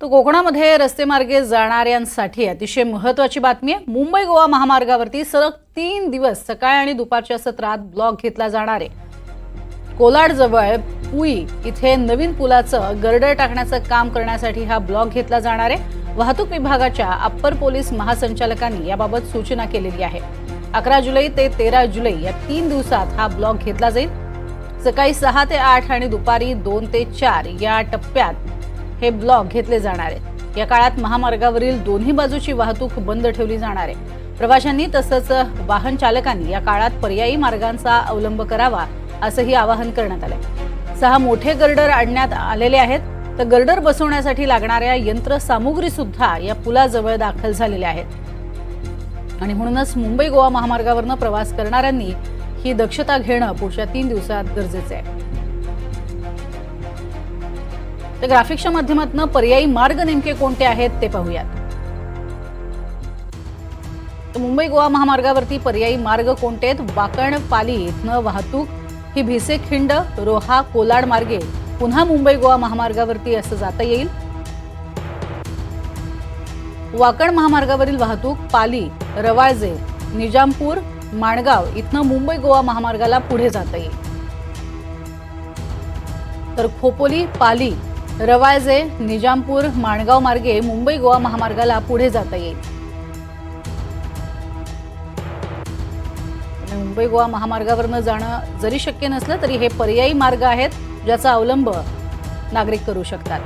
तर कोकणामध्ये रस्ते मार्गे जाणाऱ्यांसाठी अतिशय महत्वाची बातमी आहे. मुंबई गोवा महामार्गावरती सलग तीन दिवस सकाळ आणि दुपारच्या सत्रात ब्लॉक घेतला जाणार आहे. कोलाडजवळ पुई इथे नवीन पुलाचं गर्डर टाकण्याचं काम करण्यासाठी हा ब्लॉक घेतला जाणार आहे. वाहतूक विभागाच्या अप्पर पोलीस महासंचालकांनी याबाबत सूचना केलेली आहे. अकरा जुलै ते तेरा जुलै या तीन दिवसात हा ब्लॉक घेतला जाईल. सकाळी सहा ते आठ आणि दुपारी दोन ते चार या टप्प्यात हे ब्लॉक घेतले जाणार आहेत. या काळात महामार्गावरील दोन्ही बाजूची वाहतूक बंद ठेवली जाणार आहे. प्रवाशांनी तसंच वाहन चालकांनी या काळात पर्यायी मार्गांचा अवलंब करावा असंही आवाहन करण्यात आलंय. सहा मोठे गर्डर आणण्यात आलेले आहेत. तर गर्डर बसवण्यासाठी लागणाऱ्या यंत्रसामुग्री सुद्धा या पुलाजवळ दाखल झालेल्या आहेत. आणि म्हणूनच मुंबई गोवा महामार्गावरनं प्रवास करणाऱ्यांनी ही दक्षता घेणं पुढच्या तीन दिवसात गरजेचं आहे. तर ग्राफिक्सच्या माध्यमातून पर्यायी मार्ग नेमके कोणते आहेत ते पाहूयात. मुंबई गोवा महामार्गावरती पर्यायी मार्ग कोणते आहेत? वाकण पाली इथनं वाहतूक ही भिसे खिंड रोहा कोलाड मार्गे पुन्हा मुंबई गोवा महामार्गावरती असं जाता येईल. वाकण महामार्गावरील वाहतूक पाली रवाळजे निजामपूर माणगाव इथनं मुंबई गोवा महामार्गाला पुढे जाता येईल. तर खोपोली पाली रवाळजे निजामपूर माणगाव मार्गे मुंबई गोवा महामार्गाला पुढे जाता येईल. मुंबई गोवा महामार्गावरनं जाणं जरी शक्य नसलं तरी हे पर्यायी मार्ग आहेत ज्याचा अवलंब नागरिक करू शकतात.